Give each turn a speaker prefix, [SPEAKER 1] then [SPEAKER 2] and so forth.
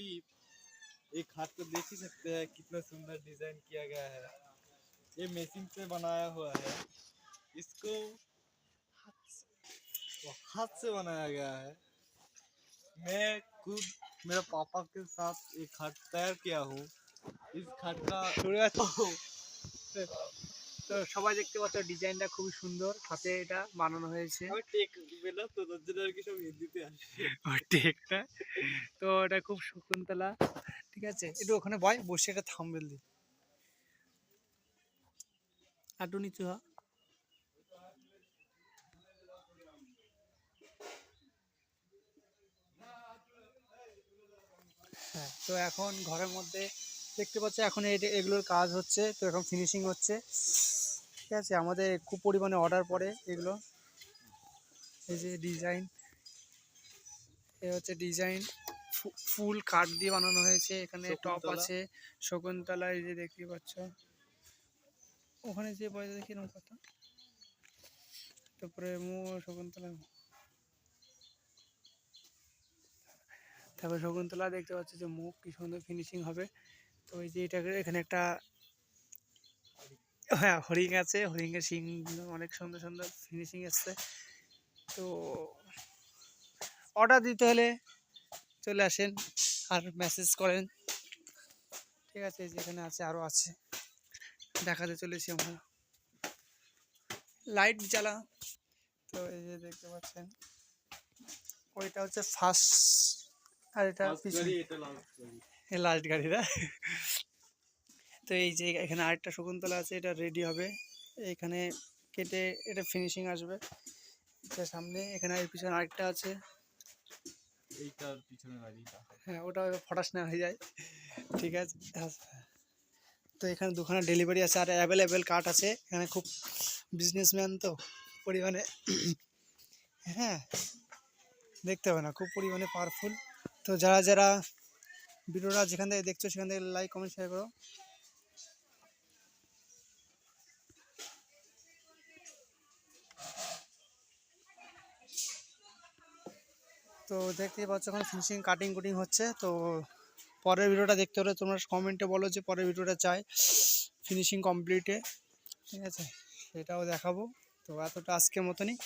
[SPEAKER 1] दीप एक हाथ को देख ही सकते हैं कितना सुंदर डिज़ाइन किया गया है। ये मशीन से बनाया हुआ है। इसको हाथ से बनाया गया है। मैं खुद मेरे पापा के साथ एक खट तैयार किया हूँ। इस खाट का
[SPEAKER 2] थोड़ा तो তো সবাই দেখতে পাচ্ছ ডিজাইনটা খুবই সুন্দর হাতে এটা বানানো হয়েছে।
[SPEAKER 1] তো
[SPEAKER 2] টেকটা? এটা খুব শকুন্তলা ঠিক আছে? একটু ওখানে বয় বসে একটা থাম্বেল দি আটু নিচু হ। হ্যাঁ তো এখন ঘরের মধ্যে দেখতে পাচ্ছ এখন এগুলোর কাজ হচ্ছে তো এখন ফিনিশিং হচ্ছে। ঠিক আছে আমাদের খুব পরিমাণে অর্ডার পড়ে এগুলো। এই যে ডিজাইন এ হচ্ছে ডিজাইন ফুল কাঠ দিয়ে বানানো হয়েছে এখানে টপ আছে শকুন্তলা এই যে দেখতে পাচ্ছ। ওখানে যে বয়স দেখি এরকম কথা তারপরে মু শকুন্তলা। তারপরে শকুন্তলা দেখতে পাচ্ছ যে মুখ কি সুন্দর ফিনিশিং হবে। তো এই যে এটাকে এখানে একটা হ্যাঁ হরিং আছে। হরিংয়ের শিং অনেক সুন্দর সুন্দর ফিনিশিং আসছে তো অর্ডার দিতে হলে চলে আসেন আর মেসেজ করেন। ঠিক আছে যেখানে আছে আরও আছে। দেখাতে চলেছি আমরা। লাইট জ্বালা। তো এই যে দেখতে পাচ্ছেন ওইটা হচ্ছে ফার্স্ট আর এটা পিছনে।
[SPEAKER 1] লাস্ট করি
[SPEAKER 2] লাস্ট গাড়িটা তো এই যে এখানে আরেকটা শকুন্তলা আছে এটা রেডি হবে। এখানে কেটে এটা ফিনিশিং আসবে। এটা সামনে এখানে এর পিছনে আরেকটা আছে।
[SPEAKER 1] এইটার পিছনে
[SPEAKER 2] হ্যাঁ ওটা ফটাস না হয়ে যায়। ঠিক আছে হ্যাঁ। তো এখানে দুখানা ডেলিভারি আছে আর অ্যাভেলেবেল কার্ড আছে। এখানে খুব বিজনেসম্যান তো পরিমাণে। হ্যাঁ দেখতে হবে না খুব পরিমাণে পাওয়ারফুল তো যারা যারা ভিডিওটা যেখান থেকে দেখছ সেখান থেকে লাইক কমেন্ট শেয়ার করো। তো দেখতেই পাচ্ছ এখন ফিনিশিং কাটিং কুটিং হচ্ছে। তো পরের ভিডিওটা দেখতে হলে তোমরা কমেন্টে বলো যে পরের ভিডিওটা চাই। ফিনিশিং কমপ্লিটে ঠিক আছে? সেটাও দেখাবো। তো এতটা আজকের মতনই।